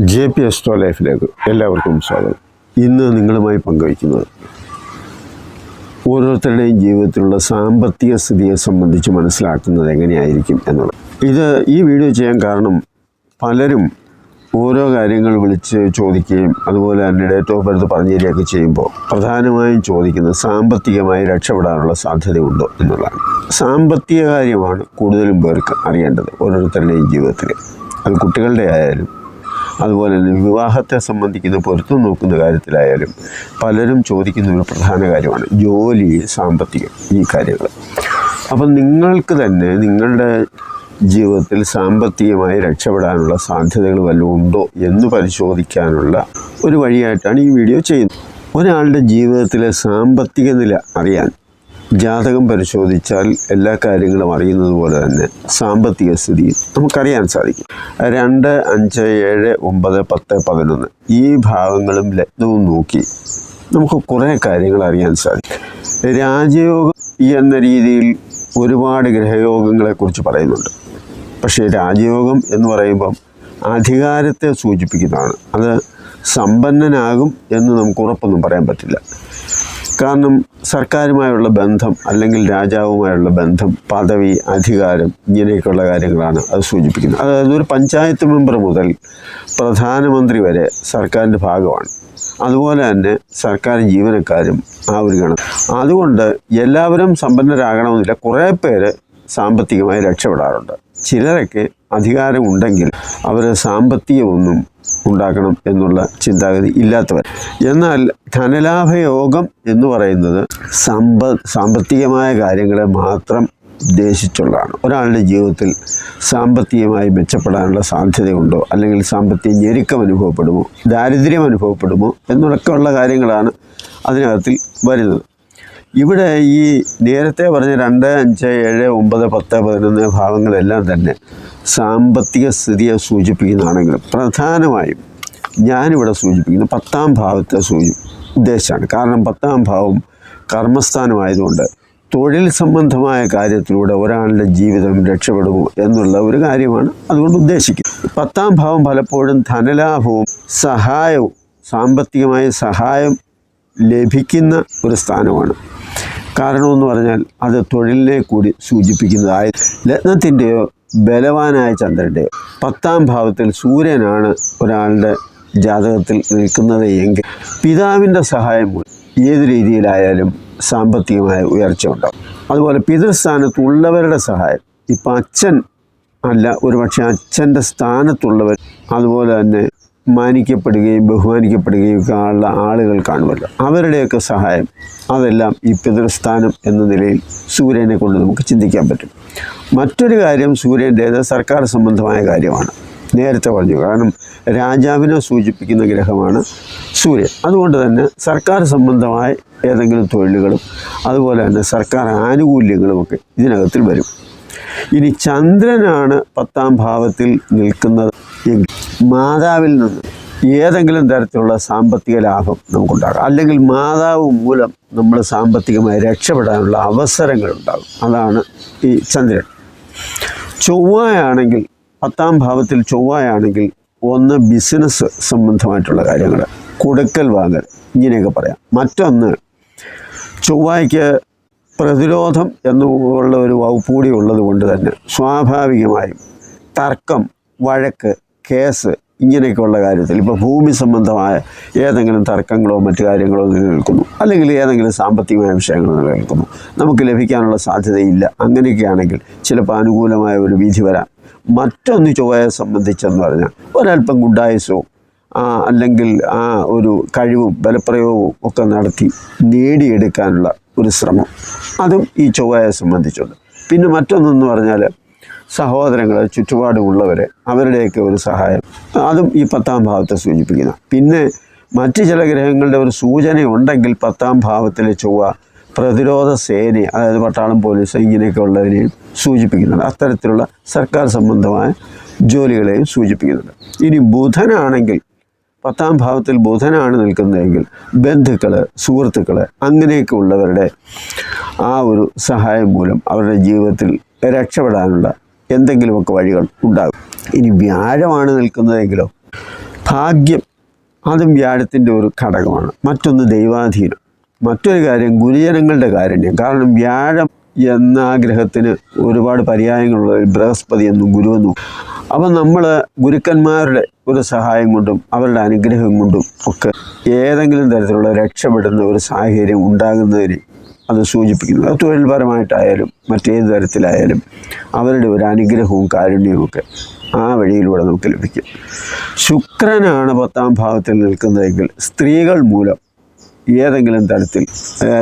J P എസ്ട്രോ ലൈഫിലേക്ക് എല്ലാവർക്കും സ്വാഗതം. ഇന്ന് നിങ്ങളുമായി പങ്കുവയ്ക്കുന്നത് ഓരോരുത്തരുടെയും ജീവിതത്തിലുള്ള സാമ്പത്തിക സ്ഥിതിയെ സംബന്ധിച്ച് മനസ്സിലാക്കുന്നത് എങ്ങനെയായിരിക്കും എന്നുള്ളത്. ഇത് ഈ വീഡിയോ ചെയ്യാൻ കാരണം പലരും ഓരോ കാര്യങ്ങൾ വിളിച്ച് ചോദിക്കുകയും അതുപോലെ തന്നെ ഡേറ്റ് ഓഫ് ബർത്ത് പറഞ്ഞു തരികയൊക്കെ ചെയ്യുമ്പോൾ പ്രധാനമായും ചോദിക്കുന്നത് സാമ്പത്തികമായി രക്ഷപ്പെടാനുള്ള സാധ്യതയുണ്ടോ എന്നുള്ളതാണ്. സാമ്പത്തിക കാര്യമാണ് കൂടുതലും പേർക്ക് അറിയേണ്ടത് ഓരോരുത്തരുടെയും ജീവിതത്തിൽ അത് കുട്ടികളുടെ ആയാലും അതുപോലെ തന്നെ വിവാഹത്തെ സംബന്ധിക്കുന്ന പൊരുത്തം നോക്കുന്ന കാര്യത്തിലായാലും പലരും ചോദിക്കുന്ന ഒരു പ്രധാന കാര്യമാണ് ജോലി സാമ്പത്തികം ഈ കാര്യങ്ങൾ. അപ്പം നിങ്ങൾക്ക് തന്നെ നിങ്ങളുടെ ജീവിതത്തിൽ സാമ്പത്തികമായി രക്ഷപ്പെടാനുള്ള സാധ്യതകൾ വല്ലതും ഉണ്ടോ എന്ന് പരിശോധിക്കാനുള്ള ഒരു വഴിയായിട്ടാണ് ഈ വീഡിയോ ചെയ്യുന്നത്. ഒരാളുടെ ജീവിതത്തിലെ സാമ്പത്തിക നില അറിയാൻ ജാതകം പരിശോധിച്ചാൽ എല്ലാ കാര്യങ്ങളും അറിയുന്നത് പോലെ തന്നെ സാമ്പത്തിക സ്ഥിതി നമുക്കറിയാൻ സാധിക്കും. രണ്ട് അഞ്ച് ഏഴ് ഒമ്പത് പത്ത് പതിനൊന്ന് ഈ ഭാഗങ്ങളും ലഗ്നവും നോക്കി നമുക്ക് കുറേ കാര്യങ്ങൾ അറിയാൻ സാധിക്കും. രാജയോഗം എന്ന രീതിയിൽ ഒരുപാട് ഗ്രഹയോഗങ്ങളെക്കുറിച്ച് പറയുന്നുണ്ട്. പക്ഷേ രാജയോഗം എന്ന് പറയുമ്പം അധികാരത്തെ സൂചിപ്പിക്കുന്നതാണ്. അത് സമ്പന്നനാകും എന്ന് നമുക്ക് ഉറപ്പൊന്നും പറയാൻ പറ്റില്ല. കാരണം സർക്കാരുമായുള്ള ബന്ധം അല്ലെങ്കിൽ രാജാവുമായുള്ള ബന്ധം പദവി അധികാരം ഇങ്ങനെയൊക്കെയുള്ള കാര്യങ്ങളാണ് അത് സൂചിപ്പിക്കുന്നത്. അതായത് ഒരു പഞ്ചായത്ത് മെമ്പർ മുതൽ പ്രധാനമന്ത്രി വരെ സർക്കാരിന്റെ ഭാഗമാണ്. അതുപോലെ തന്നെ സർക്കാർ ജീവനക്കാരും ആ ഒരു ഗണം അതുകൊണ്ട് എല്ലാവരും സമ്പന്നരാകണമെന്നില്ല. കുറേ പേര് സാമ്പത്തികമായി രക്ഷപ്പെടാറുണ്ട്. ചിലരൊക്കെ അധികാരമുണ്ടെങ്കിൽ അവർ സാമ്പത്തികമൊന്നും ഉണ്ടാക്കണം എന്നുള്ള ചിന്താഗതി ഇല്ലാത്തവർ എന്നാൽ ധനലാഭയോഗം എന്ന് പറയുന്നത് സമ്പ സാമ്പത്തികമായ കാര്യങ്ങളെ മാത്രം ഉദ്ദേശിച്ചുള്ളതാണ്. ഒരാളുടെ ജീവിതത്തിൽ സാമ്പത്തികമായി മെച്ചപ്പെടാനുള്ള സാധ്യതയുണ്ടോ? അല്ലെങ്കിൽ സാമ്പത്തിക ഞെരുക്കം അനുഭവപ്പെടുമോ? ദാരിദ്ര്യം അനുഭവപ്പെടുമോ? എന്നൊക്കെയുള്ള കാര്യങ്ങളാണ് അതിനകത്തിൽ വരുന്നത്. ഇവിടെ ഈ നേരത്തെ പറഞ്ഞ രണ്ട് അഞ്ച് ഏഴ് ഒമ്പത് പത്ത് പതിനൊന്ന് ഭാവങ്ങളെല്ലാം തന്നെ സാമ്പത്തിക സ്ഥിതിയെ സൂചിപ്പിക്കുന്നതാണെങ്കിലും പ്രധാനമായും ഞാനിവിടെ സൂചിപ്പിക്കുന്ന പത്താം ഭാവത്തെ സൂചി ഉദ്ദേശമാണ്. കാരണം പത്താം ഭാവം കർമ്മസ്ഥാനമായതുകൊണ്ട് തൊഴിൽ സംബന്ധമായ കാര്യത്തിലൂടെ ഒരാളുടെ ജീവിതം രക്ഷപ്പെടുമോ എന്നുള്ള ഒരു കാര്യമാണ് അതുകൊണ്ട് ഉദ്ദേശിക്കുന്നത്. പത്താം ഭാവം പലപ്പോഴും ധനലാഭവും സഹായവും സാമ്പത്തികമായ സഹായം ലഭിക്കുന്ന ഒരു സ്ഥാനമാണ്. കാരണമെന്ന് പറഞ്ഞാൽ അത് തൊഴിലിനെ കൂടി സൂചിപ്പിക്കുന്നതായ ലഗ്നത്തിന്റെയോ ബലവാനായ ചന്ദ്രന്റെ പത്താം ഭാവത്തിൽ സൂര്യനാണ് ഒരാളുടെ ജാതകത്തിൽ നിൽക്കുന്നത് എങ്കിൽ പിതാവിന്റെ സഹായം ഏത് രീതിയിലായാലും സാമ്പത്തികമായ ഉയർച്ച ഉണ്ടാകും അതുപോലെ പിതൃസ്ഥാനത്തുള്ളവരുടെ സഹായം. ഇപ്പം അച്ഛൻ അല്ല ഒരുപക്ഷെ അച്ഛന്റെ സ്ഥാനത്തുള്ളവർ അതുപോലെ തന്നെ മാനിക്കപ്പെടുകയും ബഹുമാനിക്കപ്പെടുകയും ഒക്കെ ഉള്ള ആളുകൾ കാണുമല്ലോ. അവരുടെയൊക്കെ സഹായം അതെല്ലാം ഈ പിതൃസ്ഥാനം എന്ന നിലയിൽ സൂര്യനെ കൊണ്ട് നമുക്ക് ചിന്തിക്കാൻ പറ്റും. മറ്റൊരു കാര്യം സൂര്യന്റേത് സർക്കാർ സംബന്ധമായ കാര്യമാണ്. നേരത്തെ പറഞ്ഞു കാരണം രാജാവിനെ സൂചിപ്പിക്കുന്ന ഗ്രഹമാണ് സൂര്യൻ. അതുകൊണ്ട് തന്നെ സർക്കാർ സംബന്ധമായ ഏതെങ്കിലും തൊഴിലുകളും അതുപോലെ തന്നെ സർക്കാർ ആനുകൂല്യങ്ങളുമൊക്കെ ഇതിനകത്തിൽ വരും. ഇനി ചന്ദ്രനാണ് പത്താം ഭാവത്തിൽ നിൽക്കുന്നത് മാതാവിൽ നിന്ന് ഏതെങ്കിലും തരത്തിലുള്ള സാമ്പത്തിക ലാഭം നമുക്കുണ്ടാകും. അല്ലെങ്കിൽ മാതാവ് മൂലം നമ്മൾ സാമ്പത്തികമായി രക്ഷപ്പെടാനുള്ള അവസരങ്ങൾ ഉണ്ടാകും. അതാണ് ഈ ചന്ദ്രൻ. ചൊവ്വയാണെങ്കിൽ പത്താം ഭാവത്തിൽ ചൊവ്വയാണെങ്കിൽ ഒന്ന് ബിസിനസ് സംബന്ധമായിട്ടുള്ള കാര്യങ്ങൾ. കൊടുക്കൽ വാങ്ങൽ ഇങ്ങനെയൊക്കെ പറയാം. മറ്റൊന്ന് ചൊവ്വയ്ക്ക് പ്രതിരോധം എന്നുള്ള ഒരു വകുപ്പ് കൂടി ഉള്ളത് കൊണ്ട് തന്നെ സ്വാഭാവികമായും തർക്കം വഴക്ക് കേസ് ഇങ്ങനെയൊക്കെയുള്ള കാര്യത്തിൽ. ഇപ്പോൾ ഭൂമി സംബന്ധമായ ഏതെങ്കിലും തർക്കങ്ങളോ മറ്റു കാര്യങ്ങളോ നിലനിൽക്കുന്നു അല്ലെങ്കിൽ ഏതെങ്കിലും സാമ്പത്തികമായ വിഷയങ്ങൾ നിലനിൽക്കുന്നു നമുക്ക് ലഭിക്കാനുള്ള സാധ്യതയില്ല. അങ്ങനെയൊക്കെയാണെങ്കിൽ ചിലപ്പോൾ അനുകൂലമായ ഒരു വിധി വരാം. മറ്റൊന്ന് ചൊവ്വയെ സംബന്ധിച്ചെന്ന് പറഞ്ഞാൽ ഒരല്പം ഗുഡായുസവും അല്ലെങ്കിൽ ആ ഒരു കഴിവും ബലപ്രയോഗവും ഒക്കെ നടത്തി നേടിയെടുക്കാനുള്ള ഒരു ശ്രമം. അതും ഈ ചൊവ്വയെ സംബന്ധിച്ചുണ്ട്. പിന്നെ മറ്റൊന്നെന്ന് പറഞ്ഞാൽ സഹോദരങ്ങൾ ചുറ്റുപാടുമുള്ളവരെ അവരുടെയൊക്കെ ഒരു സഹായം. അതും ഈ പത്താം ഭാവത്തെ സൂചിപ്പിക്കുന്നു. പിന്നെ മറ്റ് ചില ഗ്രഹങ്ങളുടെ ഒരു സൂചന ഉണ്ടെങ്കിൽ പത്താം ഭാവത്തിലെ ചൊവ്വ പ്രതിരോധ സേനയെ അതായത് പട്ടാളം പോലീസ് ഇങ്ങനെയൊക്കെ ഉള്ളതിനെയും സൂചിപ്പിക്കുന്നുണ്ട്. അത്തരത്തിലുള്ള സർക്കാർ സംബന്ധമായ ജോലികളെയും സൂചിപ്പിക്കുന്നുണ്ട്. ഇനി ബുധനാണെങ്കിൽ പത്താം ഭാവത്തിൽ ബുധനാണ് നിൽക്കുന്നതെങ്കിൽ ബന്ധുക്കൾ സുഹൃത്തുക്കൾ അങ്ങനെയൊക്കെ ഉള്ളവരുടെ ആ ഒരു സഹായം മൂലം അവരുടെ ജീവിതത്തിൽ രക്ഷപ്പെടാനുള്ള എന്തെങ്കിലുമൊക്കെ വഴികൾ ഉണ്ടാകും. ഇനി വ്യാഴമാണ് നിൽക്കുന്നതെങ്കിലോ ഭാഗ്യം അതും വ്യാഴത്തിന്റെ ഒരു ഘടകമാണ്. മറ്റൊന്ന് ദൈവാധീനം. മറ്റൊരു കാര്യം ഗുരുജനങ്ങളുടെ കാരുണ്യം. കാരണം വ്യാഴം എന്ന ഗ്രഹത്തിന് ഒരുപാട് പര്യായങ്ങളുള്ള ബൃഹസ്പതി എന്നും ഗുരുവെന്നും അപ്പം നമ്മൾ ഗുരുക്കന്മാരുടെ ഒരു സഹായം കൊണ്ടും അവരുടെ അനുഗ്രഹം കൊണ്ടും ഒക്കെ ഏതെങ്കിലും തരത്തിലുള്ള രക്ഷപ്പെടുന്ന ഒരു സാഹചര്യം ഉണ്ടാകുന്നതിന് അത് സൂചിപ്പിക്കുന്നു. അത് തൊഴിൽപരമായിട്ടായാലും മറ്റേത് തരത്തിലായാലും അവരുടെ ഒരു അനുഗ്രഹവും കാരുണ്യവും ഒക്കെ ആ വഴിയിലൂടെ നമുക്ക് ലഭിക്കും. ശുക്രനാണ് പത്താം ഭാവത്തിൽ നിൽക്കുന്നതെങ്കിൽ സ്ത്രീകൾ മൂലം ഏതെങ്കിലും തരത്തിൽ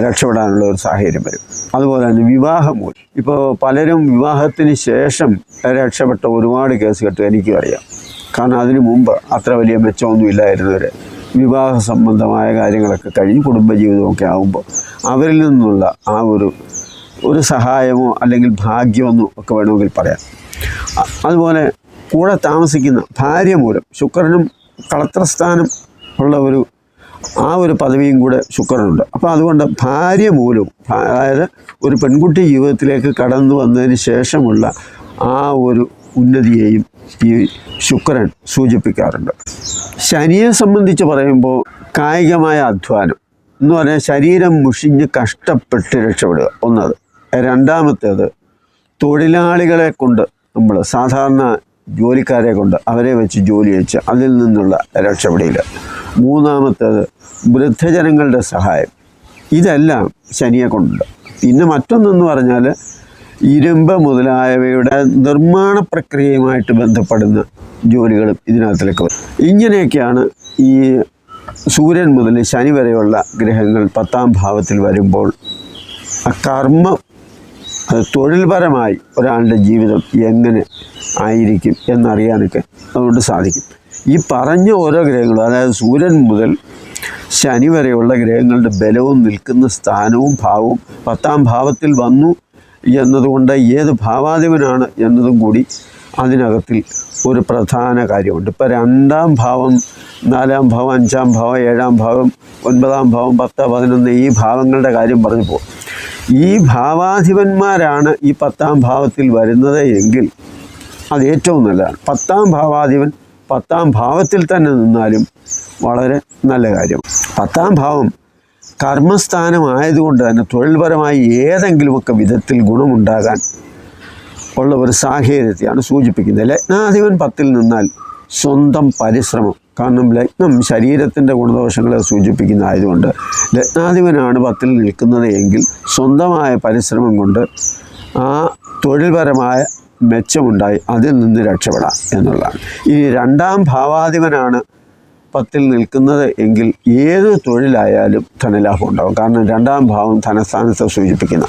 രക്ഷപ്പെടാനുള്ള ഒരു സാഹചര്യം വരും. അതുപോലെ തന്നെ വിവാഹം മൂലം. ഇപ്പോൾ പലരും വിവാഹത്തിന് ശേഷം രക്ഷപ്പെട്ട ഒരുപാട് കേസ് കെട്ട് എനിക്കും അറിയാം. കാരണം അതിനു മുമ്പ് അത്ര വലിയ മെച്ചമൊന്നും ഇല്ലായിരുന്നവർ വിവാഹ സംബന്ധമായ കാര്യങ്ങളൊക്കെ കഴിഞ്ഞ് കുടുംബജീവിതമൊക്കെ ആകുമ്പോൾ അവരിൽ നിന്നുള്ള ആ ഒരു ഒരു സഹായമോ അല്ലെങ്കിൽ ഭാഗ്യമോ ഒക്കെ വേണമെങ്കിൽ പറയാം. അതുപോലെ കൂടെ താമസിക്കുന്ന ഭാര്യ മൂലം ശുക്രനും കളത്രസ്ഥാനം ഉള്ള ഒരു ആ ഒരു പദവിയും കൂടെ ശുക്രനുണ്ട്. അപ്പോൾ അതുകൊണ്ട് ഭാര്യ മൂലം അതായത് ഒരു പെൺകുട്ടി ജീവിതത്തിലേക്ക് കടന്നു വന്നതിന് ശേഷമുള്ള ആ ഒരു ഉന്നതിയെയും ഈ ശുക്രൻ സൂചിപ്പിക്കാറുണ്ട്. ശനിയെ സംബന്ധിച്ച് പറയുമ്പോൾ കായികമായ അധ്വാനം. എന്ന് പറഞ്ഞാൽ ശരീരം മുഷിഞ്ഞ് കഷ്ടപ്പെട്ട് രക്ഷപ്പെടുക. ഒന്നത്. രണ്ടാമത്തേത് തൊഴിലാളികളെ കൊണ്ട് നമ്മൾ സാധാരണ ജോലിക്കാരെ കൊണ്ട് അവരെ വെച്ച് ജോലി വെച്ച് അതിൽ നിന്നുള്ള രക്ഷപ്പെടൽ മൂന്നാമത്തേത് വൃദ്ധജനങ്ങളുടെ സഹായം. ഇതെല്ലാം ശനിയെ കൊണ്ടുണ്ട്. പിന്നെ മറ്റൊന്നെന്ന് പറഞ്ഞാൽ ഇരുമ്പ് മുതലായവയുടെ നിർമ്മാണ പ്രക്രിയയുമായിട്ട് ബന്ധപ്പെടുന്ന ജോലികളും ഇതിനകത്തിലേക്ക് ഇങ്ങനെയൊക്കെയാണ് ഈ സൂര്യൻ മുതൽ ശനി വരെയുള്ള ഗ്രഹങ്ങൾ പത്താം ഭാവത്തിൽ വരുമ്പോൾ ആ കർമ്മം അത് തൊഴിൽപരമായി ഒരാളുടെ ജീവിതം എങ്ങനെ ആയിരിക്കും എന്നറിയാനൊക്കെ അതുകൊണ്ട് സാധിക്കും. ഈ പറഞ്ഞ ഓരോ ഗ്രഹങ്ങളും അതായത് സൂര്യൻ മുതൽ ശനി വരെയുള്ള ഗ്രഹങ്ങളുടെ ബലവും നിൽക്കുന്ന സ്ഥാനവും ഭാവവും പത്താം ഭാവത്തിൽ വന്നു എന്നതുകൊണ്ട് ഏത് ഭാവാധിപനാണ് എന്നതും കൂടി അതിനകത്തിൽ ഒരു പ്രധാന കാര്യമുണ്ട്. ഇപ്പോൾ രണ്ടാം ഭാവം നാലാം ഭാവം അഞ്ചാം ഭാവം ഏഴാം ഭാവം ഒൻപതാം ഭാവം പത്ത് പതിനൊന്ന് ഈ ഭാവങ്ങളുടെ കാര്യം പറഞ്ഞു പോകും ഈ ഭാവാധിപന്മാരാണ് ഈ പത്താം ഭാവത്തിൽ വരുന്നത് എങ്കിൽ അത് ഏറ്റവും നല്ലതാണ്. പത്താം ഭാവാധിപൻ പത്താം ഭാവത്തിൽ തന്നെ നിന്നാലും വളരെ നല്ല കാര്യം. പത്താം ഭാവം കർമ്മസ്ഥാനമായതുകൊണ്ട് തന്നെ തൊഴിൽപരമായി ഏതെങ്കിലുമൊക്കെ വിധത്തിൽ ഗുണമുണ്ടാകാൻ ഉള്ള ഒരു സാഹചര്യത്തെയാണ് സൂചിപ്പിക്കുന്നത്. ലഗ്നാധിപൻ പത്തിൽ നിന്നാൽ സ്വന്തം പരിശ്രമം. കാരണം ലഗ്നം ശരീരത്തിന്റെ ഗുണദോഷങ്ങളെ സൂചിപ്പിക്കുന്ന സൂചിപ്പിക്കുന്നതായതുകൊണ്ട് ലഗ്നാധിപനാണ് പത്തിൽ നിൽക്കുന്നത് എങ്കിൽ സ്വന്തമായ പരിശ്രമം കൊണ്ട് ആ തൊഴിൽപരമായ മെച്ചമുണ്ടായി അതിൽ നിന്ന് രക്ഷപ്പെടാം എന്നുള്ളതാണ്. ഇനി രണ്ടാം ഭാവാധിപനാണ് പത്തിൽ നിൽക്കുന്നത് എങ്കിൽ ഏത് തൊഴിലായാലും ധനലാഭം ഉണ്ടാകും കാരണം രണ്ടാം ഭാവം ധനസ്ഥാനത്തെ സൂചിപ്പിക്കുന്ന.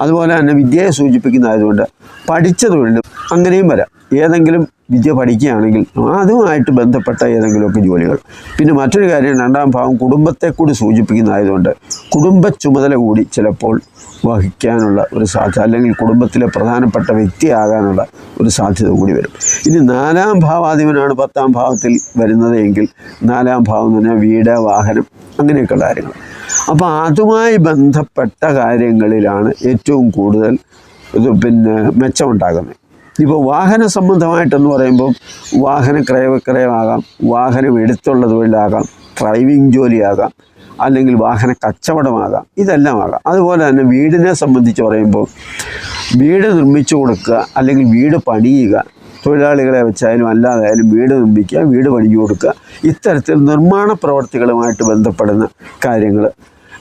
അതുപോലെ തന്നെ വിദ്യയെ സൂചിപ്പിക്കുന്നതായതുകൊണ്ട് പഠിച്ച തൊഴിലും അങ്ങനെയും വരാം. ഏതെങ്കിലും വിദ്യ പഠിക്കുകയാണെങ്കിൽ അതുമായിട്ട് ബന്ധപ്പെട്ട ഏതെങ്കിലുമൊക്കെ ജോലികൾ. പിന്നെ മറ്റൊരു കാര്യം രണ്ടാം ഭാവം കുടുംബത്തെ കൂടി സൂചിപ്പിക്കുന്നതായതുകൊണ്ട് കുടുംബ ചുമതല കൂടി ചിലപ്പോൾ വഹിക്കാനുള്ള ഒരു സാധ്യത അല്ലെങ്കിൽ കുടുംബത്തിലെ പ്രധാനപ്പെട്ട വ്യക്തിയാകാനുള്ള ഒരു സാധ്യത കൂടി വരും. ഇനി നാലാം ഭാവാധിപനാണ് പത്താം ഭാവത്തിൽ വരുന്നത് എങ്കിൽ നാലാം ഭാവം എന്ന് പറഞ്ഞാൽ വീട് വാഹനം അങ്ങനെയൊക്കെയുള്ള കാര്യങ്ങൾ. അപ്പോൾ അതുമായി ബന്ധപ്പെട്ട കാര്യങ്ങളിലാണ് ഏറ്റവും കൂടുതൽ ഇത് പിന്നെ മെച്ചമുണ്ടാകുന്നത്. ഇപ്പോൾ വാഹന സംബന്ധമായിട്ടെന്ന് പറയുമ്പോൾ വാഹന ക്രയവിക്രയമാകാം വാഹനം എടുത്തുള്ള തൊഴിലാകാം ഡ്രൈവിംഗ് ജോലിയാകാം അല്ലെങ്കിൽ വാഹന കച്ചവടമാകാം ഇതെല്ലാം ആകാം അതുപോലെ തന്നെ വീടിനെ സംബന്ധിച്ച് പറയുമ്പോൾ വീട് നിർമ്മിച്ചു കൊടുക്കുക അല്ലെങ്കിൽ വീട് പണിയുക തൊഴിലാളികളെ വെച്ചായാലും അല്ലാതായാലും വീട് നിർമ്മിക്കുക വീട് പണിഞ്ഞു കൊടുക്കുക ഇത്തരത്തിൽ നിർമ്മാണ പ്രവർത്തികളുമായിട്ട് ബന്ധപ്പെടുന്ന കാര്യങ്ങൾ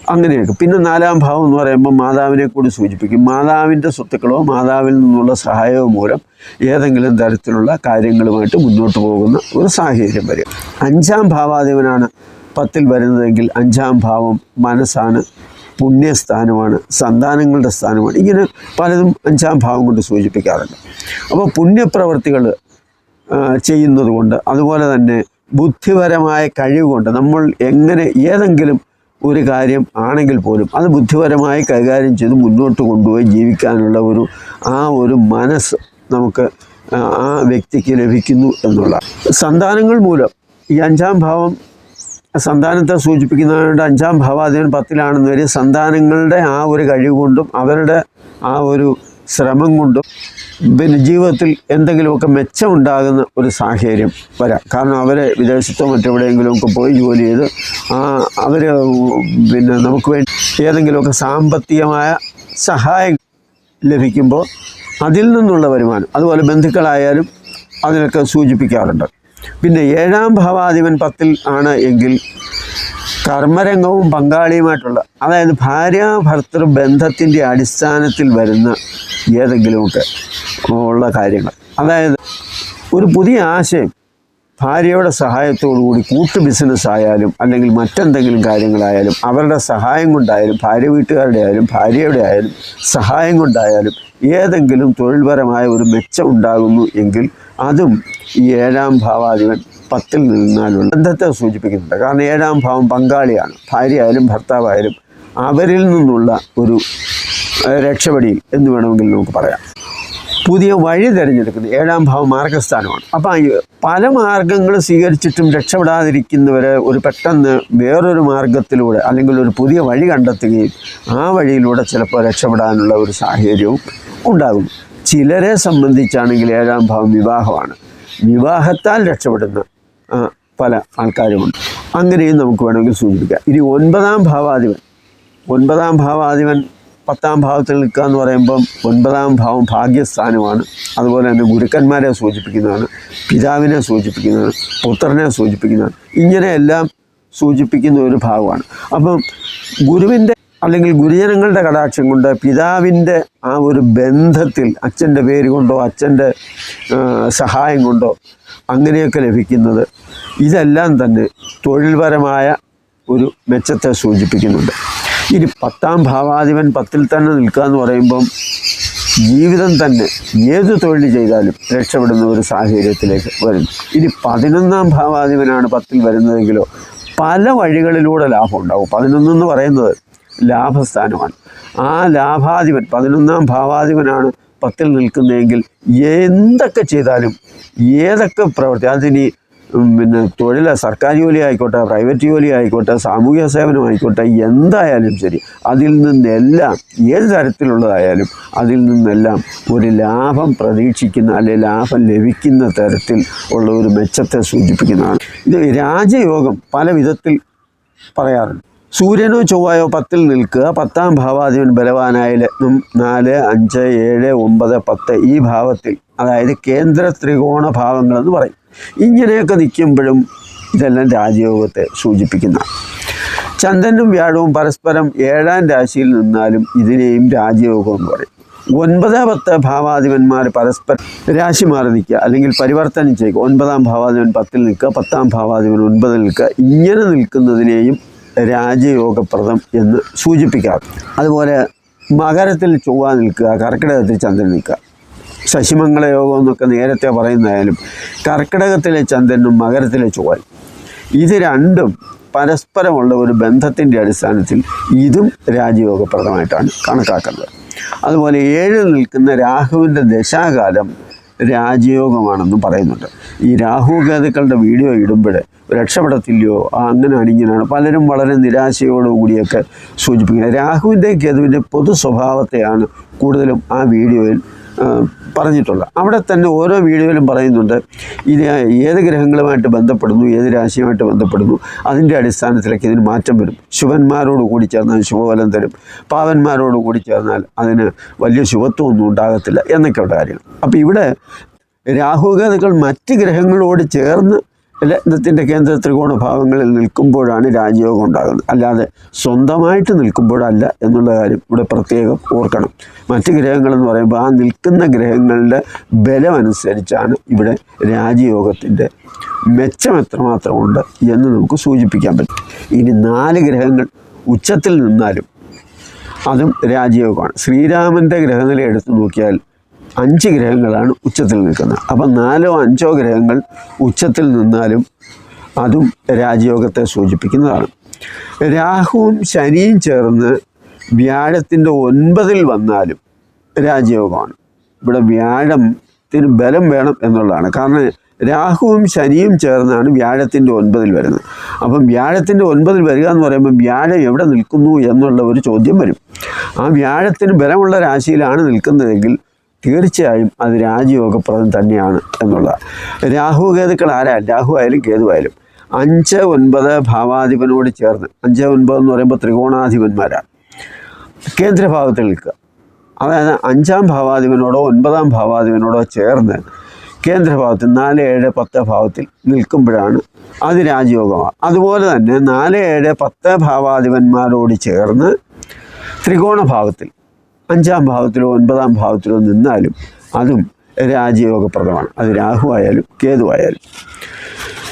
അങ്ങനെയൊക്കെ. പിന്നെ നാലാം ഭാവം എന്ന് പറയുമ്പോൾ മാതാവിനെ കൂടി സൂചിപ്പിക്കും. മാതാവിന്റെ സ്വത്തുക്കളോ മാതാവിൽ നിന്നുള്ള സഹായമോ മൂലം ഏതെങ്കിലും തരത്തിലുള്ള കാര്യങ്ങളുമായിട്ട് മുന്നോട്ട് പോകുന്ന ഒരു സാഹചര്യം വരും. അഞ്ചാം ഭാവാധിപനാണ് പത്തിൽ വരുന്നതെങ്കിൽ അഞ്ചാം ഭാവം മനസ്സാണ് പുണ്യസ്ഥാനമാണ് സന്താനങ്ങളുടെ സ്ഥാനമാണ്. ഇങ്ങനെ പലതും അഞ്ചാം ഭാവം കൊണ്ട് സൂചിപ്പിക്കാറുണ്ട്. അപ്പോൾ പുണ്യപ്രവർത്തികൾ ചെയ്യുന്നത് കൊണ്ട് അതുപോലെ തന്നെ ബുദ്ധിപരമായ കഴിവ് കൊണ്ട് നമ്മൾ എങ്ങനെ ഏതെങ്കിലും ഒരു കാര്യം ആണെങ്കിൽ പോലും അത് ബുദ്ധിപരമായി കൈകാര്യം ചെയ്ത് മുന്നോട്ട് കൊണ്ടുപോയി ജീവിക്കാനുള്ള ഒരു ആ ഒരു മനസ്സ് നമുക്ക് ആ വ്യക്തിക്ക് ലഭിക്കുന്നു എന്നുള്ള സന്താനങ്ങൾ മൂലം ഈ അഞ്ചാം ഭാവം സന്താനത്തെ സൂചിപ്പിക്കുന്നതുകൊണ്ട് അഞ്ചാം ഭാവാധിപൻ പത്തിലാണെന്ന് വരെ. സന്താനങ്ങളുടെ ആ ഒരു കഴിവ് കൊണ്ടും അവരുടെ ആ ഒരു ശ്രമം കൊണ്ടും പിന്നെ ജീവിതത്തിൽ എന്തെങ്കിലുമൊക്കെ മെച്ചമുണ്ടാകുന്ന ഒരു സാഹചര്യം വരാം. കാരണം അവരെ വിദേശത്തോ മറ്റെവിടെയെങ്കിലും ഒക്കെ പോയി ജോലി ചെയ്ത് അവർ പിന്നെ നമുക്ക് വേണ്ടി ഏതെങ്കിലുമൊക്കെ സാമ്പത്തികമായ സഹായം ലഭിക്കുമ്പോൾ അതിൽ നിന്നുള്ള വരുമാനം അതുപോലെ ബന്ധുക്കളായാലും അതിനൊക്കെ സൂചിപ്പിക്കാറുണ്ട്. പിന്നെ ഏഴാം ഭാവാധിപൻ പത്തിൽ ആണ് എങ്കിൽ കർമ്മരംഗവും പങ്കാളിയുമായിട്ടുള്ള അതായത് ഭാര്യ ഭർത്തൃ ബന്ധത്തിന്റെ അടിസ്ഥാനത്തിൽ വരുന്ന ഏതെങ്കിലുമൊക്കെ ഉള്ള കാര്യങ്ങൾ. അതായത് ഒരു പുതിയ ആശയം ഭാര്യയുടെ സഹായത്തോടു കൂടി കൂട്ടു ബിസിനസ് ആയാലും അല്ലെങ്കിൽ മറ്റെന്തെങ്കിലും കാര്യങ്ങളായാലും അവരുടെ സഹായം കൊണ്ടായാലും ഭാര്യ വീട്ടുകാരുടെ ആയാലും ഭാര്യയുടെ ആയാലും സഹായം കൊണ്ടായാലും ഏതെങ്കിലും തൊഴിൽപരമായ ഒരു മെച്ചം ഉണ്ടാകുന്നു എങ്കിൽ അതും ഈ ഏഴാം ഭാവാധിപൻ പത്തിൽ നിന്നാലുള്ള ബന്ധത്തെ സൂചിപ്പിക്കുന്നുണ്ട്. കാരണം ഏഴാം ഭാവം പങ്കാളിയാണ്. ഭാര്യ ആയാലും ഭർത്താവായാലും അവരിൽ നിന്നുള്ള ഒരു രക്ഷപടി എന്ന് വേണമെങ്കിൽ നമുക്ക് പറയാം. പുതിയ വഴി തിരഞ്ഞെടുക്കുന്നത് ഏഴാം ഭാവം മാർഗസ്ഥാനമാണ്. അപ്പം പല മാർഗങ്ങൾ സ്വീകരിച്ചിട്ടും രക്ഷപ്പെടാതിരിക്കുന്നവരെ ഒരു പെട്ടെന്ന് വേറൊരു മാർഗത്തിലൂടെ അല്ലെങ്കിൽ ഒരു പുതിയ വഴി കണ്ടെത്തുകയും ആ വഴിയിലൂടെ ചിലപ്പോൾ രക്ഷപ്പെടാനുള്ള ഒരു സാഹചര്യവും ഉണ്ടാകും ചിലരെ സംബന്ധിച്ചാണെങ്കിൽ ഏഴാം ഭാവം വിവാഹമാണ്. വിവാഹത്താൽ രക്ഷപ്പെടുന്ന പല ആൾക്കാരുമുണ്ട്. അങ്ങനെയും നമുക്ക് വേണമെങ്കിൽ സൂചിപ്പിക്കാം. ഇനി ഒൻപതാം ഭാവാധിപൻ. ഒൻപതാം ഭാവാധിപൻ പത്താം ഭാവത്തിൽ നിൽക്കുക എന്ന് പറയുമ്പം ഒൻപതാം ഭാവം ഭാഗ്യസ്ഥാനമാണ്. അതുപോലെ തന്നെ ഗുരുക്കന്മാരെ സൂചിപ്പിക്കുന്നതാണ് പിതാവിനെ സൂചിപ്പിക്കുന്നതാണ് പുത്രനെ സൂചിപ്പിക്കുന്നതാണ്. ഇങ്ങനെയെല്ലാം സൂചിപ്പിക്കുന്ന ഒരു ഭാവമാണ്. അപ്പം ഗുരുവിന്റെ അല്ലെങ്കിൽ ഗുരുജനങ്ങളുടെ കടാക്ഷം കൊണ്ട് പിതാവിന്റെ ആ ഒരു ബന്ധത്തിൽ അച്ഛന്റെ പേര് കൊണ്ടോ അച്ഛന്റെ സഹായം കൊണ്ടോ അങ്ങനെയൊക്കെ ലഭിക്കുന്നത് ഇതെല്ലാം തന്നെ തൊഴിൽപരമായ ഒരു മെച്ചത്തെ സൂചിപ്പിക്കുന്നുണ്ട്. ഇനി പത്താം ഭാവാധിപൻ പത്തിൽ തന്നെ നിൽക്കുക എന്ന് പറയുമ്പം ജീവിതം തന്നെ ഏത് തൊഴിൽ ചെയ്താലും രക്ഷപ്പെടുന്ന ഒരു സാഹചര്യത്തിലേക്ക് വരും ഇനി പതിനൊന്നാം ഭാവാധിപനാണ് പത്തിൽ വരുന്നതെങ്കിലോ പല വഴികളിലൂടെ ലാഭം ഉണ്ടാവും. പതിനൊന്നെന്ന് പറയുന്നത് ലാഭസ്ഥാനമാണ്. ആ ലാഭാധിപൻ പതിനൊന്നാം ഭാവാധിപനാണ് പത്തിൽ നിൽക്കുന്നതെങ്കിൽ എന്തൊക്കെ ചെയ്താലും ഏതൊക്കെ പ്രവർത്തി അതിനി പിന്നെ തൊഴിൽ സർക്കാർ ജോലി ആയിക്കോട്ടെ പ്രൈവറ്റ് ജോലി ആയിക്കോട്ടെ സാമൂഹ്യ സേവനം ആയിക്കോട്ടെ എന്തായാലും ശരി. അതിൽ നിന്നെല്ലാം ഏത് തരത്തിലുള്ളതായാലും അതിൽ നിന്നെല്ലാം ഒരു ലാഭം പ്രതീക്ഷിക്കുന്ന അല്ലെങ്കിൽ ലാഭം ലഭിക്കുന്ന തരത്തിൽ ഉള്ള ഒരു മെച്ചത്തെ സൂചിപ്പിക്കുന്നതാണ്. ഇത് രാജയോഗം പല വിധത്തിൽ പറയാറുണ്ട്. സൂര്യനോ ചൊവ്വായോ പത്തിൽ നിൽക്കുക. പത്താം ഭാവാധിപൻ ബലവാനായ ലഗ്നം നാല് അഞ്ച് ഏഴ് ഒമ്പത് പത്ത് ഈ ഭാവത്തിൽ അതായത് കേന്ദ്ര ത്രികോണ ഭാവങ്ങളെന്ന് പറയും. ഇങ്ങനെയൊക്കെ നിൽക്കുമ്പോഴും ഇതെല്ലാം രാജയോഗത്തെ സൂചിപ്പിക്കുന്ന ചന്ദ്രനും വ്യാഴവും പരസ്പരം ഏഴാം രാശിയിൽ നിന്നാലും ഇതിനെയും രാജയോഗം എന്ന് പറയും. ഒൻപത് പത്ത് ഭാവാധിപന്മാർ പരസ്പരം രാശി മാറി നിൽക്കുക അല്ലെങ്കിൽ പരിവർത്തനം ചെയ്യുക. ഒൻപതാം ഭാവാധിപൻ പത്തിൽ നിൽക്കുക പത്താം ഭാവാധിപൻ ഒൻപതിൽ നിൽക്കുക. ഇങ്ങനെ നിൽക്കുന്നതിനെയും രാജയോഗപ്രദം എന്ന് സൂചിപ്പിക്കാം. അതുപോലെ മകരത്തിൽ ചൊവ്വ നിൽക്കുക കർക്കിടകത്തിൽ ചന്ദ്രൻ നിൽക്കുക. ശശിമംഗള യോഗം എന്നൊക്കെ നേരത്തെ പറയുന്നതായാലും കർക്കിടകത്തിലെ ചന്ദ്രനും മകരത്തിലെ ചൊവ്വയും ഇത് രണ്ടും പരസ്പരമുള്ള ഒരു ബന്ധത്തിന്റെ അടിസ്ഥാനത്തിൽ ഇതും രാജയോഗപ്രദമായിട്ടാണ് കണക്കാക്കുന്നത്. അതുപോലെ ഏഴ് നിൽക്കുന്ന രാഹുവിന്റെ ദശാകാലം രാജയോഗമാണെന്നും പറയുന്നുണ്ട്. ഈ രാഹു കേതുക്കളുടെ വീഡിയോ ഇടുമ്പോൾ രക്ഷപ്പെടത്തില്ലയോ? അങ്ങനെ അങ്ങനെയാണ് ഇങ്ങനെയാണ് പലരും വളരെ നിരാശയോടുകൂടിയൊക്കെ സൂചിപ്പിക്കുന്നത്. രാഹുവിന്റെ കേതുവിന്റെ പൊതു സ്വഭാവത്തെയാണ് കൂടുതലും ആ വീഡിയോയിൽ പറഞ്ഞിട്ടുള്ളത് അവിടെ തന്നെ ഓരോ വീഡിയോയിലും പറയുന്നുണ്ട് ഇത് ഏത് ഗ്രഹങ്ങളുമായിട്ട് ബന്ധപ്പെടുന്നു ഏത് രാശിയുമായിട്ട് ബന്ധപ്പെടുന്നു അതിന്റെ അടിസ്ഥാനത്തിലേക്ക് ഇതിന് മാറ്റം വരും. ശുഭന്മാരോട് കൂടി ചേർന്നാൽ ശുഭഫലം തരും പാവന്മാരോട് കൂടി ചേർന്നാൽ അതിന് വലിയ ശുഭത്വമൊന്നും ഉണ്ടാകത്തില്ല എന്നൊക്കെയുള്ള കാര്യങ്ങൾ. അപ്പോൾ ഇവിടെ രാഹുകേതുക്കൾ മറ്റ് ഗ്രഹങ്ങളോട് ചേർന്ന് ലഗ്നത്തിന്റെ കേന്ദ്ര ത്രികോണ ഭാഗങ്ങളിൽ നിൽക്കുമ്പോഴാണ് രാജയോഗം ഉണ്ടാകുന്നത്. അല്ലാതെ സ്വന്തമായിട്ട് നിൽക്കുമ്പോഴല്ല എന്നുള്ള കാര്യം ഇവിടെ പ്രത്യേകം ഓർക്കണം. മറ്റ് ഗ്രഹങ്ങളെന്ന് പറയുമ്പോൾ ആ നിൽക്കുന്ന ഗ്രഹങ്ങളുടെ ബലമനുസരിച്ചാണ് ഇവിടെ രാജയോഗത്തിന്റെ മെച്ചം എത്രമാത്രമുണ്ട് എന്ന് നമുക്ക് സൂചിപ്പിക്കാൻ പറ്റും. ഇനി നാല് ഗ്രഹങ്ങൾ ഉച്ചത്തിൽ നിന്നാലും അതും രാജയോഗമാണ് ശ്രീരാമന്റെ ഗ്രഹനില എടുത്തു നോക്കിയാൽ അഞ്ച് ഗ്രഹങ്ങളാണ് ഉച്ചത്തിൽ നിൽക്കുന്നത്. അപ്പം നാലോ അഞ്ചോ ഗ്രഹങ്ങൾ ഉച്ചത്തിൽ നിന്നാലും അതും രാജയോഗത്തെ സൂചിപ്പിക്കുന്നതാണ്. രാഹുവും ശനിയും ചേർന്ന് വ്യാഴത്തിന്റെ ഒൻപതിൽ വന്നാലും രാജയോഗമാണ്. ഇവിടെ വ്യാഴത്തിന് ബലം വേണം എന്നുള്ളതാണ്. കാരണം രാഹുവും ശനിയും ചേർന്നാണ് വ്യാഴത്തിന്റെ ഒൻപതിൽ വരുന്നത്. അപ്പം വ്യാഴത്തിന്റെ ഒൻപതിൽ വരിക എന്ന് പറയുമ്പോൾ വ്യാഴം എവിടെ നിൽക്കുന്നു എന്നുള്ള ഒരു ചോദ്യം വരും. ആ വ്യാഴത്തിന് ബലമുള്ള രാശിയിലാണ് നിൽക്കുന്നതെങ്കിൽ തീർച്ചയായും അത് രാജയോഗപ്രദം തന്നെയാണ് എന്നുള്ളത് രാഹു കേതുക്കൾ ആരാ? രാഹു ആയാലും കേതുവായാലും അഞ്ച് ഒൻപത് ഭാവാധിപനോട് ചേർന്ന് അഞ്ച് ഒൻപത് എന്ന് പറയുമ്പോൾ ത്രികോണാധിപന്മാരാണ് കേന്ദ്രഭാവത്തിൽ നിൽക്കുക. അതായത് അഞ്ചാം ഭാവാധിപനോടോ ഒൻപതാം ഭാവാധിപനോടോ ചേർന്ന് കേന്ദ്രഭാവത്തിൽ നാല് ഏഴ് പത്ത് ഭാവത്തിൽ നിൽക്കുമ്പോഴാണ് അത് രാജയോഗമാണ് അതുപോലെ തന്നെ നാല് ഏഴ് പത്ത് ഭാവാധിപന്മാരോട് ചേർന്ന് ത്രികോണ ഭാവത്തിൽ അഞ്ചാം ഭാവത്തിലോ ഒൻപതാം ഭാവത്തിലോ നിന്നാലും അതും രാജയോഗപ്രദമാണ് അത് രാഹു ആയാലും കേതു ആയാലും.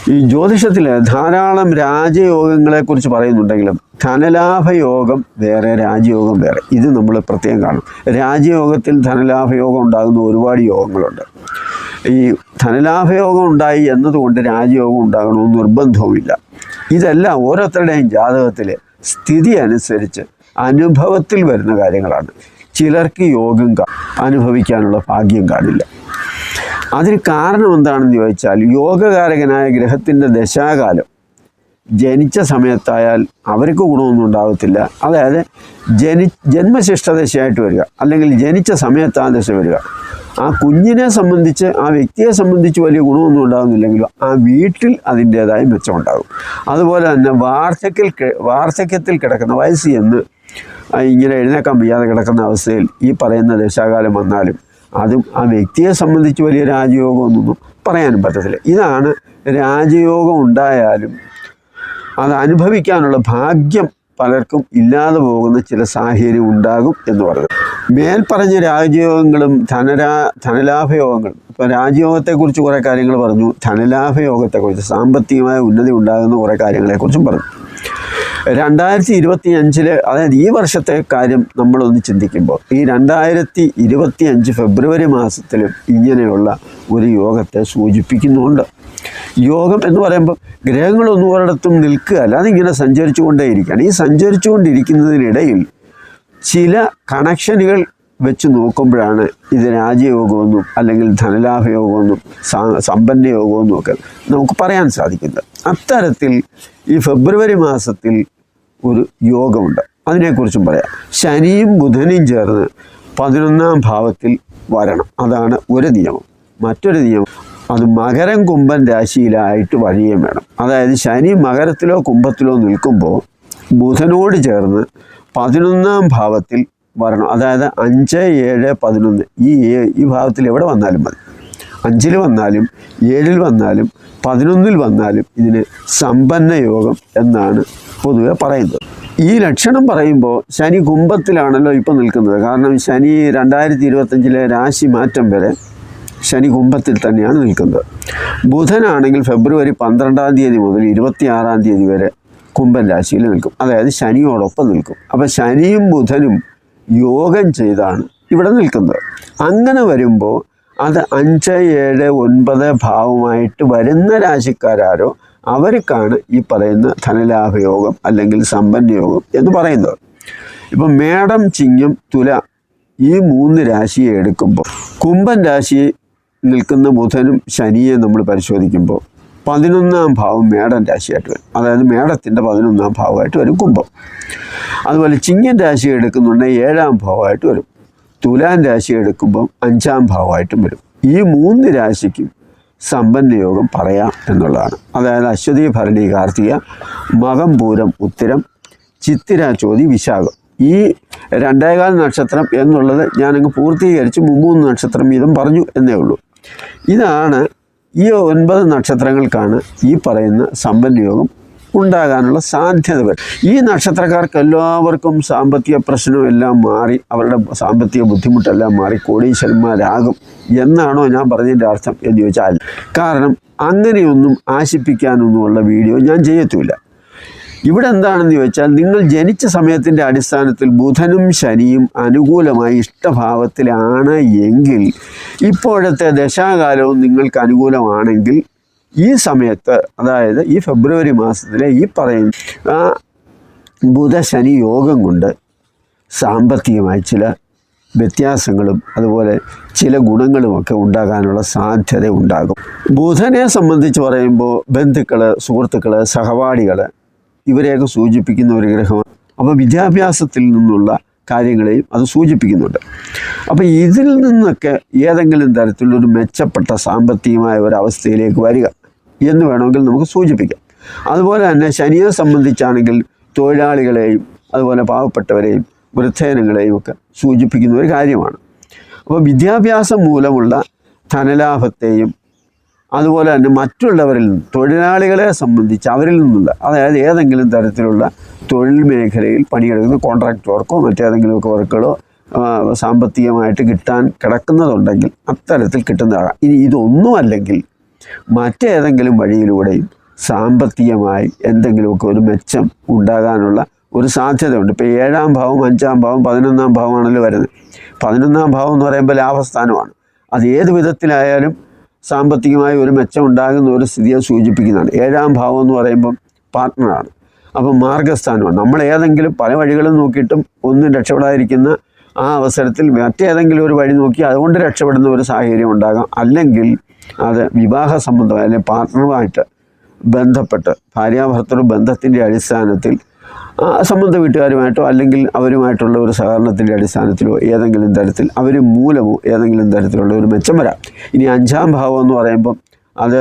ഈ ജ്യോതിഷത്തിൽ ധാരാളം രാജയോഗങ്ങളെക്കുറിച്ച് പറയുന്നുണ്ടെങ്കിലും ധനലാഭയോഗം വേറെ രാജയോഗം വേറെ. ഇത് നമ്മൾ പ്രത്യേകം കാണും. രാജയോഗത്തിൽ ധനലാഭയോഗം ഉണ്ടാകുന്ന ഒരുപാട് യോഗങ്ങളുണ്ട്. ഈ ധനലാഭയോഗം ഉണ്ടായി എന്നതുകൊണ്ട് രാജയോഗം ഉണ്ടാകണമെന്ന് നിർബന്ധവുമില്ല. ഇതെല്ലാം ഓരോരുത്തരുടെയും ജാതകത്തിലെ സ്ഥിതി അനുസരിച്ച് അനുഭവത്തിൽ വരുന്ന കാര്യങ്ങളാണ്. ചിലർക്ക് യോഗം അനുഭവിക്കാനുള്ള ഭാഗ്യം കാണില്ല. അതിന് കാരണം എന്താണെന്ന് ചോദിച്ചാൽ യോഗകാരകനായ ഗ്രഹത്തിന്റെ ദശാകാലം ജനിച്ച സമയത്തായാൽ അവർക്ക് ഗുണമൊന്നും ഉണ്ടാകത്തില്ല അതായത് ജനി ജന്മശിഷ്ട ദശയായിട്ട് വരിക അല്ലെങ്കിൽ ജനിച്ച സമയത്ത് ആ ദശ വരിക. ആ കുഞ്ഞിനെ സംബന്ധിച്ച് ആ വ്യക്തിയെ സംബന്ധിച്ച് വലിയ ഗുണമൊന്നും ഉണ്ടാകുന്നില്ലെങ്കിലും ആ വീട്ടിൽ അതിന്റേതായ മെച്ചമുണ്ടാകും. അതുപോലെ തന്നെ വാർദ്ധക്യത്തിൽ വാർദ്ധക്യത്തിൽ കിടക്കുന്ന വയസ്സ് എന്ന് ഇങ്ങനെ എഴുന്നേക്കാൻ വയ്യാതെ കിടക്കുന്ന അവസ്ഥയിൽ ഈ പറയുന്ന ദശാകാലം വന്നാലും അതും ആ വ്യക്തിയെ സംബന്ധിച്ച് വലിയ രാജയോഗമൊന്നും പറയാനും പറ്റത്തില്ല. ഇതാണ് രാജയോഗം ഉണ്ടായാലും അത് അനുഭവിക്കാനുള്ള ഭാഗ്യം പലർക്കും ഇല്ലാതെ പോകുന്ന ചില സാഹചര്യം ഉണ്ടാകും എന്ന് പറഞ്ഞു മേൽപ്പറഞ്ഞ രാജയോഗങ്ങളും ധനരാ ധനലാഭയോഗങ്ങളും ഇപ്പോൾ രാജയോഗത്തെക്കുറിച്ച് കുറേ കാര്യങ്ങൾ പറഞ്ഞു. ധനലാഭയോഗത്തെക്കുറിച്ച് സാമ്പത്തികമായ ഉന്നതി ഉണ്ടാകുന്ന കുറേ കാര്യങ്ങളെക്കുറിച്ചും പറഞ്ഞു. രണ്ടായിരത്തി ഇരുപത്തി അഞ്ചിൽ അതായത് ഈ വർഷത്തെ കാര്യം നമ്മളൊന്ന് ചിന്തിക്കുമ്പോൾ ഈ രണ്ടായിരത്തി ഇരുപത്തി അഞ്ച് ഫെബ്രുവരി മാസത്തിലും ഇങ്ങനെയുള്ള ഒരു യോഗത്തെ സൂചിപ്പിക്കുന്നുണ്ട്. യോഗം എന്ന് പറയുമ്പോൾ ഗ്രഹങ്ങളൊന്നും ഒരിടത്തും നിൽക്കുകയല്ല അതിങ്ങനെ സഞ്ചരിച്ചു കൊണ്ടേയിരിക്കുകയാണ് ഈ സഞ്ചരിച്ചു കൊണ്ടിരിക്കുന്നതിനിടയിൽ ചില കണക്ഷനുകൾ വെച്ച് നോക്കുമ്പോഴാണ് ഇത് രാജയോഗമെന്നും അല്ലെങ്കിൽ ധനലാഭയോഗമെന്നും സാ- സമ്പന്ന യോഗമെന്നും ഒക്കെ നമുക്ക് പറയാൻ സാധിക്കുന്നത്. അത്തരത്തിൽ ഈ ഫെബ്രുവരി മാസത്തിൽ ഒരു യോഗമുണ്ട്. അതിനെക്കുറിച്ചും പറയാം. ശനിയും ബുധനും ചേർന്ന് പതിനൊന്നാം ഭാവത്തിൽ വരണം. അതാണ് ഒരു നിയമം. മറ്റൊരു നിയമം അത് മകരം കുംഭൻ രാശിയിലായിട്ട് വഴിയും വേണം. അതായത് ശനി മകരത്തിലോ കുംഭത്തിലോ നിൽക്കുമ്പോൾ ബുധനോട് ചേർന്ന് പതിനൊന്നാം ഭാവത്തിൽ വരണം. അതായത് അഞ്ച് ഏഴ് പതിനൊന്ന്. ഈ ഈ ഭാവത്തിൽ എവിടെ വന്നാലും മതി. അഞ്ചിൽ വന്നാലും ഏഴിൽ വന്നാലും പതിനൊന്നിൽ വന്നാലും ഇതിന് സമ്പന്ന യോഗം എന്നാണ് പൊതുവെ പറയുന്നത്. ഈ ലക്ഷണം പറയുമ്പോൾ ശനി കുംഭത്തിലാണല്ലോ ഇപ്പം നിൽക്കുന്നത്. കാരണം ശനി രണ്ടായിരത്തി ഇരുപത്തഞ്ചിലെ രാശി മാറ്റം വരെ ശനി കുംഭത്തിൽ തന്നെയാണ് നിൽക്കുന്നത്. ബുധനാണെങ്കിൽ ഫെബ്രുവരി പന്ത്രണ്ടാം തീയതി മുതൽ ഇരുപത്തിയാറാം തീയതി വരെ കുംഭൻ രാശിയിൽ നിൽക്കും. അതായത് ശനിയോടൊപ്പം നിൽക്കും. അപ്പോൾ ശനിയും ബുധനും യോഗം ചെയ്താണ് ഇവിടെ നിൽക്കുന്നത്. അങ്ങനെ വരുമ്പോൾ അത് അഞ്ച് ഏഴ് ഒൻപത് ഭാവമായിട്ട് വരുന്ന രാശിക്കാരോ അവർക്കാണ് ഈ പറയുന്ന ധനലാഭയോഗം അല്ലെങ്കിൽ സമ്പന്നയോഗം എന്ന് പറയുന്നത്. ഇപ്പം മേടം ചിങ്ങം തുല ഈ മൂന്ന് രാശിയെ എടുക്കുമ്പോൾ കുംഭൻ രാശി നിൽക്കുന്ന ബുധനും ശനിയെ നമ്മൾ പരിശോധിക്കുമ്പോൾ പതിനൊന്നാം ഭാവം മേടൻ രാശിയായിട്ട് വരും. അതായത് മേടത്തിന്റെ പതിനൊന്നാം ഭാവമായിട്ട് വരും കുംഭം. അതുപോലെ ചിങ്ങൻ രാശി എടുക്കുന്നുണ്ടെങ്കിൽ ഏഴാം ഭാവമായിട്ട് വരും. തുലാൻ രാശി എടുക്കുമ്പം അഞ്ചാം ഭാവമായിട്ടും വരും. ഈ മൂന്ന് രാശിക്കും സമ്പന്ന യോഗം പറയാം എന്നുള്ളതാണ്. അതായത് അശ്വതി ഭരണി കാർത്തിക മകം പൂരം ഉത്തരം ചിത്തിര ചോതി വിശാഖം. ഈ രണ്ടേകാൽ നക്ഷത്രം എന്നുള്ളത് ഞാനങ്ങ് പൂർത്തീകരിച്ച് മുമ്മൂന്ന് നക്ഷത്രം വീതം പറഞ്ഞു എന്നേ ഉള്ളൂ. ഇതാണ് ഈ ഒൻപത് നക്ഷത്രങ്ങൾക്കാണ് ഈ പറയുന്ന സമ്പന്ന ഉണ്ടാകാനുള്ള സാധ്യതകൾ ഈ നക്ഷത്രക്കാർക്ക് എല്ലാവർക്കും സാമ്പത്തിക പ്രശ്നമെല്ലാം മാറി അവരുടെ സാമ്പത്തിക ബുദ്ധിമുട്ടെല്ലാം മാറി കോടീശ്വരന്മാരാകും എന്നാണോ ഞാൻ പറഞ്ഞതിന്റെ അർത്ഥം എന്ന് ചോദിച്ചാൽ. കാരണം അങ്ങനെയൊന്നും ആശിപ്പിക്കാനൊന്നുമുള്ള വീഡിയോ ഞാൻ ചെയ്യത്തുമില്ല ഇവിടെ എന്താണെന്ന് ചോദിച്ചാൽ നിങ്ങൾ ജനിച്ച സമയത്തിന്റെ അടിസ്ഥാനത്തിൽ ബുധനും ശനിയും അനുകൂലമായി ഇഷ്ടഭാവത്തിലാണ് എങ്കിൽ ഇപ്പോഴത്തെ ദശാകാലവും നിങ്ങൾക്ക് അനുകൂലമാണെങ്കിൽ ഈ സമയത്ത് അതായത് ഈ ഫെബ്രുവരി മാസത്തിലെ ഈ പറയുന്ന ആ ബുധശനി യോഗം കൊണ്ട് സാമ്പത്തികമായി ചില വ്യത്യാസങ്ങളും അതുപോലെ ചില ഗുണങ്ങളുമൊക്കെ ഉണ്ടാകാനുള്ള സാധ്യത ഉണ്ടാകും. ബുധനെ സംബന്ധിച്ച് പറയുമ്പോൾ ബന്ധുക്കൾ സുഹൃത്തുക്കൾ സഹപാഠികൾ ഇവരെയൊക്കെ സൂചിപ്പിക്കുന്ന ഒരു ഗ്രഹമാണ്. അപ്പോൾ വിദ്യാഭ്യാസത്തിൽ നിന്നുള്ള കാര്യങ്ങളെയും അത് സൂചിപ്പിക്കുന്നുണ്ട്. അപ്പോൾ ഇതിൽ നിന്നൊക്കെ ഏതെങ്കിലും തരത്തിലൊരു മെച്ചപ്പെട്ട സാമ്പത്തികമായ അവസ്ഥയിലേക്ക് വരിക. എന്ന് വേണമെങ്കിൽ നമുക്ക് സൂചിപ്പിക്കാം. അതുപോലെ തന്നെ ശനിയെ സംബന്ധിച്ചാണെങ്കിൽ തൊഴിലാളികളെയും അതുപോലെ പാവപ്പെട്ടവരെയും വൃദ്ധജനങ്ങളെയും ഒക്കെ സൂചിപ്പിക്കുന്ന ഒരു കാര്യമാണ്. അപ്പോൾ വിദ്യാഭ്യാസം മൂലമുള്ള ധനലാഭത്തെയും അതുപോലെ തന്നെ മറ്റുള്ളവരിൽ നിന്ന് തൊഴിലാളികളെ സംബന്ധിച്ച് അവരിൽ നിന്നുള്ള അതായത് ഏതെങ്കിലും തരത്തിലുള്ള തൊഴിൽ മേഖലയിൽ പണിയെടുക്കുന്ന കോൺട്രാക്ട് വർക്കോ മറ്റേതെങ്കിലുമൊക്കെ വർക്കുകളോ സാമ്പത്തികമായിട്ട് കിട്ടാൻ കിടക്കുന്നതുണ്ടെങ്കിൽ അത്തരത്തിൽ കിട്ടുന്നതാകാം. ഇനി ഇതൊന്നും അല്ലെങ്കിൽ മറ്റേതെങ്കിലും വഴിയിലൂടെയും സാമ്പത്തികമായി എന്തെങ്കിലുമൊക്കെ ഒരു മെച്ചം ഉണ്ടാകാനുള്ള ഒരു സാധ്യതയുണ്ട്. ഇപ്പോൾ ഏഴാം ഭാവം അഞ്ചാം ഭാവം പതിനൊന്നാം ഭാവമാണല്ലോ വരുന്നത്. പതിനൊന്നാം ഭാവം എന്ന് പറയുമ്പോൾ ലാഭസ്ഥാനമാണ്. അത് ഏത് വിധത്തിലായാലും സാമ്പത്തികമായി ഒരു മെച്ചം ഉണ്ടാകുന്ന ഒരു സ്ഥിതിയെ സൂചിപ്പിക്കുന്നതാണ്. ഏഴാം ഭാവം എന്ന് പറയുമ്പം പാർട്ട്ണറാണ് അപ്പം മാർഗസ്ഥാനമാണ്. നമ്മൾ ഏതെങ്കിലും പല വഴികളും നോക്കിയിട്ടും ഒന്നും രക്ഷപ്പെടാതിരിക്കുന്ന ആ അവസരത്തിൽ മറ്റേതെങ്കിലും ഒരു വഴി നോക്കി അതുകൊണ്ട് രക്ഷപ്പെടുന്ന ഒരു സാഹചര്യം ഉണ്ടാകാം. അല്ലെങ്കിൽ അത് വിവാഹ സംബന്ധമായ അല്ലെങ്കിൽ പാർട്ട്ണറുമായിട്ട് ബന്ധപ്പെട്ട് ഭാര്യാഭർത്തൃ ബന്ധത്തിന്റെ അടിസ്ഥാനത്തിൽ സംബന്ധ വീട്ടുകാരുമായിട്ടോ അല്ലെങ്കിൽ അവരുമായിട്ടുള്ള ഒരു സഹകരണത്തിന്റെ അടിസ്ഥാനത്തിലോ ഏതെങ്കിലും തരത്തിൽ അവർ മൂലമോ ഏതെങ്കിലും തരത്തിലുള്ള ഒരു മെച്ചം വരാം. ഇനി അഞ്ചാം ഭാവം എന്ന് പറയുമ്പം അത്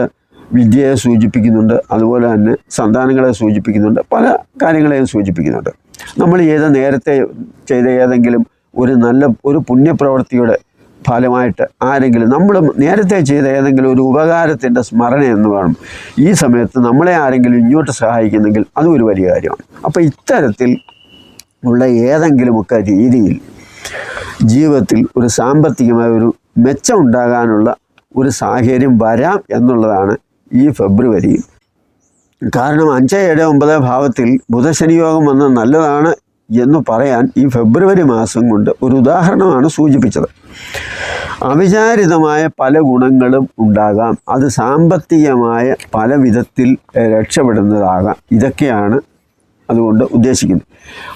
വിദ്യയെ സൂചിപ്പിക്കുന്നുണ്ട് അതുപോലെ തന്നെ സന്താനങ്ങളെ സൂചിപ്പിക്കുന്നുണ്ട് പല കാര്യങ്ങളെയും സൂചിപ്പിക്കുന്നുണ്ട്. നമ്മൾ ചെയ്ത നേരത്തെ ചെയ്ത ഏതെങ്കിലും ഒരു നല്ല ഒരു പുണ്യപ്രവൃത്തിയുടെ ഫലമായിട്ട് ആരെങ്കിലും നമ്മൾ നേരത്തെ ചെയ്ത ഏതെങ്കിലും ഒരു ഉപകാരത്തിന്റെ സ്മരണ എന്ന് വേണം. ഈ സമയത്ത് നമ്മളെ ആരെങ്കിലും ഇങ്ങോട്ട് സഹായിക്കുന്നെങ്കിൽ അതും ഒരു വലിയ കാര്യമാണ്. അപ്പോൾ ഇത്തരത്തിൽ ഉള്ള ഏതെങ്കിലുമൊക്കെ രീതിയിൽ ജീവിതത്തിൽ ഒരു സാമ്പത്തികമായ ഒരു മെച്ചം ഉണ്ടാകാനുള്ള ഒരു സാഹചര്യം വരാം എന്നുള്ളതാണ് ഈ ഫെബ്രുവരിയിൽ കാരണം അഞ്ച് ഏഴ് ഒമ്പത് ഭാവത്തിൽ ബുധശനിയോഗം വന്ന നല്ലതാണ് എന്ന് പറയാൻ ഈ ഫെബ്രുവരി മാസം കൊണ്ട് ഒരു ഉദാഹരണമാണ് സൂചിപ്പിച്ചത്. അവിചാരിതമായ പല ഗുണങ്ങളും ഉണ്ടാകാം. അത് സാമ്പത്തികമായ പല വിധത്തിൽ രക്ഷപ്പെടുന്നതാകാം. ഇതൊക്കെയാണ് അതുകൊണ്ട് ഉദ്ദേശിക്കുന്നത്.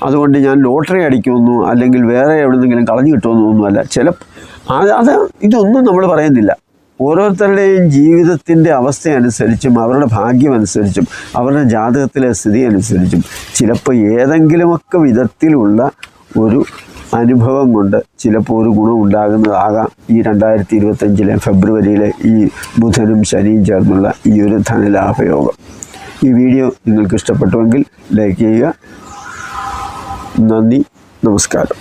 അതുകൊണ്ട് ഞാൻ ലോട്ടറി അടിക്കുമെന്നോ അല്ലെങ്കിൽ വേറെ എവിടെന്നെങ്കിലും കളഞ്ഞു കിട്ടുമെന്നോ ഒന്നുമല്ല. ചില അത് ഇതൊന്നും നമ്മൾ പറയുന്നില്ല. ഓരോരുത്തരുടെയും ജീവിതത്തിന്റെ അവസ്ഥ അനുസരിച്ചും അവരുടെ ഭാഗ്യം അനുസരിച്ചും അവരുടെ ജാതകത്തിലെ സ്ഥിതി അനുസരിച്ചും ചിലപ്പോൾ ഏതെങ്കിലുമൊക്കെ വിധത്തിലുള്ള ഒരു അനുഭവം കൊണ്ട് ചിലപ്പോൾ ഒരു ഗുണം ഉണ്ടാകുന്നതാകാം. ഈ രണ്ടായിരത്തി ഇരുപത്തഞ്ചിലെ ഫെബ്രുവരിയിലെ ഈ ബുധനും ശനിയും ചേർന്നുള്ള ഈ ഒരു ധനലാഭയോഗം. ഈ വീഡിയോ നിങ്ങൾക്ക് ഇഷ്ടപ്പെട്ടുവെങ്കിൽ ലൈക്ക് ചെയ്യുക. നന്ദി നമസ്കാരം.